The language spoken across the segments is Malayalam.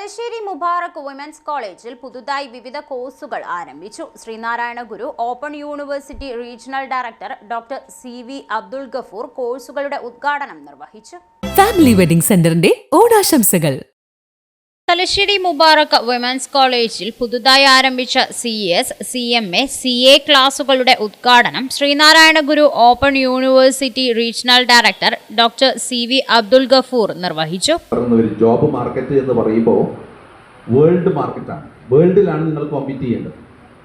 തലശ്ശേരി മുബാറക് വുമൻസ് കോളേജിൽ പുതുതായി വിവിധ കോഴ്സുകൾ ആരംഭിച്ചു. Sreenarayana Guru open university regional director doctor C V Abdul Gafoor കോഴ്സുകളുടെ ഉദ്ഘാടനം നിർവഹിച്ചു. ഫാമിലി വെഡിംഗ് സെന്ററിന്റെ ഓണാശംസകൾ. തലശ്ശേരി മുബാറക് വിമൻസ് കോളേജിൽ പുതുതായി ആരംഭിച്ച C S C M A C A ക്ലാസുകളുടെ ഉദ്ഘാടനം Sreenarayana Guru open university regional director doctor C V Abdul Gafoor നിർവഹിച്ചു. ഒരു ജോബ് മാർക്കറ്റ് എന്ന് പറയുമ്പോൾ വേൾഡ് മാർക്കറ്റാണ് വേൾഡിലാണ് നിങ്ങൾ കോമ്പീറ്റ് ചെയ്യേണ്ടത്.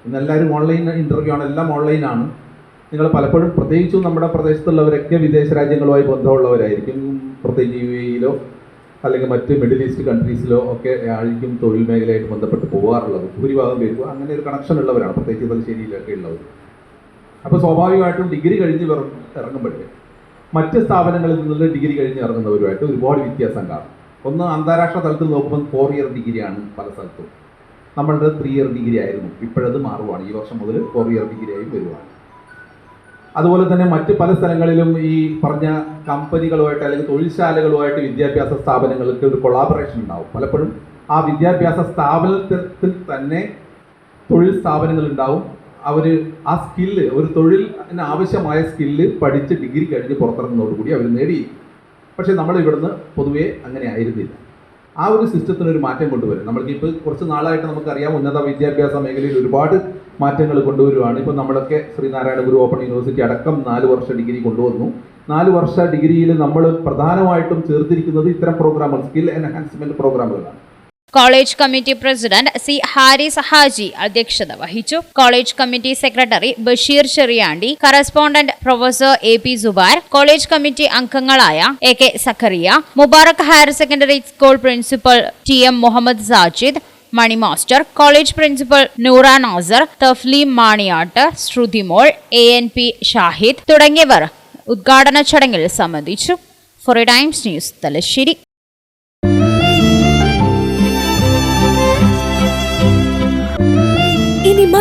ഇന്ന് എല്ലാവരും ഓൺലൈൻ ഇന്റർവ്യൂ ആണ് എല്ലാം ഓൺലൈനാണ് നിങ്ങൾ പലപ്പോഴും പ്രത്യേകിച്ചും നമ്മുടെ പ്രദേശത്തുള്ളവരൊക്കെ വിദേശ രാജ്യങ്ങളുമായി ബന്ധമുള്ളവരായിരിക്കും പ്രത്യേകിച്ച് യു എയിലോ അല്ലെങ്കിൽ മറ്റ് മിഡിൽ ഈസ്റ്റ് കൺട്രീസിലോ ഒക്കെ ആയിരിക്കും തൊഴിൽ മേഖലയായിട്ട് ബന്ധപ്പെട്ട് പോകാറുള്ളത് ഭൂരിഭാഗം പേരും അങ്ങനെ ഒരു കണക്ഷൻ ഉള്ളവരാണ്. പ്രത്യേകിച്ച് തലശ്ശേരിയിലൊക്കെ ഉള്ളവർ. അപ്പോൾ സ്വാഭാവികമായിട്ടും ഡിഗ്രി കഴിഞ്ഞ് ഇറ- ഇറങ്ങുമ്പോഴേ മറ്റ് സ്ഥാപനങ്ങളിൽ നിന്നുള്ള ഡിഗ്രി കഴിഞ്ഞ് ഇറങ്ങുന്നവരുമായിട്ട് ഒരുപാട് വ്യത്യാസം കാണും. ഒന്ന് അന്താരാഷ്ട്ര തലത്തിൽ നോക്കുമ്പോൾ ഫോർ ഇയർ ഡിഗ്രിയാണ് പല സ്ഥലത്തും. നമ്മളുടെ ത്രീ ഇയർ ഡിഗ്രി ആയിരുന്നു. ഇപ്പോഴത് മാറുവാണ്. ഈ വർഷം മുതൽ ഫോർ ഇയർ ഡിഗ്രി ആയി വരുവാണ്. അതുപോലെ തന്നെ മറ്റ് പല സ്ഥലങ്ങളിലും ഈ പറഞ്ഞ കമ്പനികളുമായിട്ട് അല്ലെങ്കിൽ തൊഴിൽശാലകളുമായിട്ട് വിദ്യാഭ്യാസ സ്ഥാപനങ്ങൾക്ക് ഒരു കൊളാബറേഷൻ ഉണ്ടാവും. പലപ്പോഴും ആ വിദ്യാഭ്യാസ സ്ഥാപനത്തിൽ തന്നെ തൊഴിൽ സ്ഥാപനങ്ങൾ ഉണ്ടാവും. അവർ ആ സ്കില്ല് ഒരു തൊഴിലിന് ആവശ്യമായ സ്കില്ല് പഠിച്ച് ഡിഗ്രി കഴിഞ്ഞ് പുറത്തിറങ്ങുന്നതോടുകൂടി അവർ നേടി പക്ഷേ നമ്മൾ ഇവിടുന്ന് പൊതുവേ അങ്ങനെ ആയിരുന്നില്ല. ആ ഒരു സിസ്റ്റത്തിന് ഒരു മാറ്റം കൊണ്ടുവരും. നമ്മൾക്ക് ഇപ്പോൾ കുറച്ച് നാളായിട്ട് നമുക്കറിയാം ഉന്നത വിദ്യാഭ്യാസ മേഖലയിൽ ഒരുപാട് മാറ്റങ്ങൾ കൊണ്ടുവരുവാണ്. ഇപ്പോൾ നമ്മളൊക്കെ ശ്രീനാരായണ ഗുരു ഓപ്പൺ യൂണിവേഴ്സിറ്റി അടക്കം നാല് വർഷ ഡിഗ്രി കൊണ്ടുവന്നു. നാല് വർഷ ഡിഗ്രിയിൽ നമ്മൾ പ്രധാനമായിട്ടും ചേർത്തിരിക്കുന്നത് ഇത്തരം പ്രോഗ്രാമുകൾ skill enhancement പ്രോഗ്രാമുകളാണ് college committee president C Haris Haji അധ്യക്ഷത വഹിച്ചു. College committee secretary Basheer Cheriyandi correspondent professor A P Subar college committee അംഗങ്ങളായ A K Zakariya Mubarak higher secondary school principal T M Muhammad Sajid Mani master college principal Noora Nasar Thafleem Maniyat Sruthimol A N P Shahid തുടങ്ങിയവർ ഉദ്ഘാടന ചടങ്ങിൽ സംബന്ധിച്ചു. Four times news Thalassery.